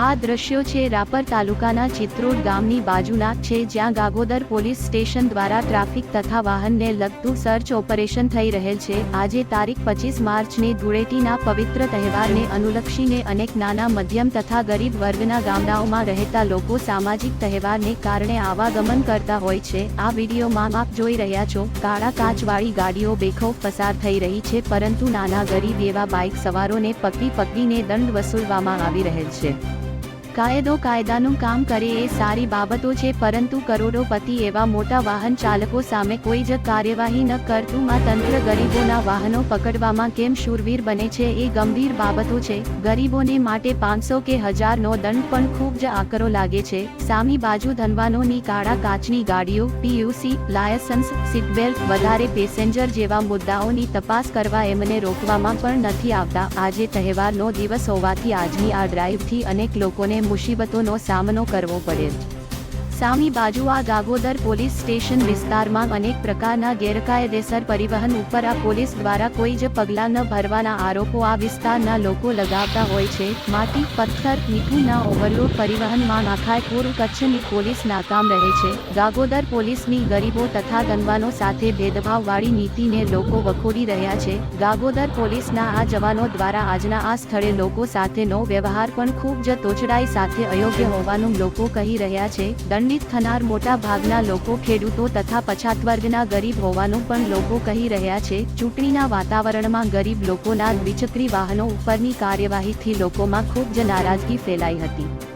આ દ્રશ્યો છે રાપર તાલુકાના ચિત્રોડ ગામની બાજુના છે જ્યાં ગાગોદર પોલીસ સ્ટેશન દ્વારા ટ્રાફિક તથા વાહનને લગતું સર્ચ ઓપરેશન થઈ રહેલ છે. આજે તારીખ પચીસ માર્ચને ધૂળેટીના પવિત્ર તહેવારને અનુલક્ષીને અનેક નાના, મધ્યમ તથા ગરીબ વર્ગના ગામડાઓમાં રહેતા લોકો સામાજિક તહેવારને કારણે આવાગમન કરતા હોય છે. આ વિડીયોમાં આપ જોઈ રહ્યા છો, કાળા કાચવાળી ગાડીઓ બેખોફ પસાર થઈ રહી છે, પરંતુ નાના ગરીબ એવા બાઇક સવારોને પકડી પકડીને દંડ વસૂલવામાં આવી રહેલ છે. કાયદો કાયદાનું કામ કરે એ સારી બાબતો છે, પરંતુ કરોડોપતિ એવા મોટા વાહન ચાલકો સામે કોઈ જ કાર્યવાહી ન કરતું માં તંત્ર ગરીબોના વાહનો પકડવામાં કેમ શૂરવીર બને છે એ ગંભીર બાબતો છે. ગરીબોને માટે પાંચસો કે હજારનો દંડ પણ ખૂબ જ આકરો લાગે છે. સામી બાજુ ધનવાનોની કાળા કાચની ગાડીઓ પીયુસી લાયસન્સ, સીટબેલ્ટ, વધારે પેસેન્જર જેવા મુદ્દાઓની તપાસ કરવા એમને રોકવામાં પણ નથી આવતા. આજે તહેવારનો દિવસ હોવાથી આજની આ ડ્રાઈવથી અનેક લોકોને મુસીબતોનો સામનો કરવો પડેલ સામી બાજુ આ ગાગોદર પોલીસ સ્ટેશન વિસ્તારમાં અનેક પ્રકારના ગેરકાયદેસર પરિવહન ઉપર આ પોલીસ દ્વારા કોઈ જ પગલાં ન ભરવાના આરોપો આ વિસ્તારના લોકો લગાવતા હોય છે. માટી, પથ્થર, મીઠુંના ઓવરલોડ પરિવહનમાં નાખાય પૂર્વ કચ્છની પોલીસ નાકામ રહે છે. ગાગોદર પોલીસની ગરીબો તથા ધનવાનો સાથે ભેદભાવવાળી નીતિને લોકો વખોડી રહ્યા છે. ગાગોદર પોલીસના આ જવાનો દ્વારા આજના આ સ્થળે લોકો સાથેનો વ્યવહાર પણ ખૂબ જ તોચડાઈ સાથે અયોગ્ય હોવાનું લોકો કહી રહ્યા છે. દંડિત થનાર મોટા ભાગના લોકો ખેડૂતો તથા પછાત વર્ગના ગરીબ હોવાનું પણ લોકો કહી રહ્યા છે. ચૂંટણીના વાતાવરણમાં ગરીબ લોકોના દ્વિચક્રી વાહનો ઉપરની કાર્યવાહીથી લોકોમાં ખૂબ જ નારાજગી ફેલાઈ હતી.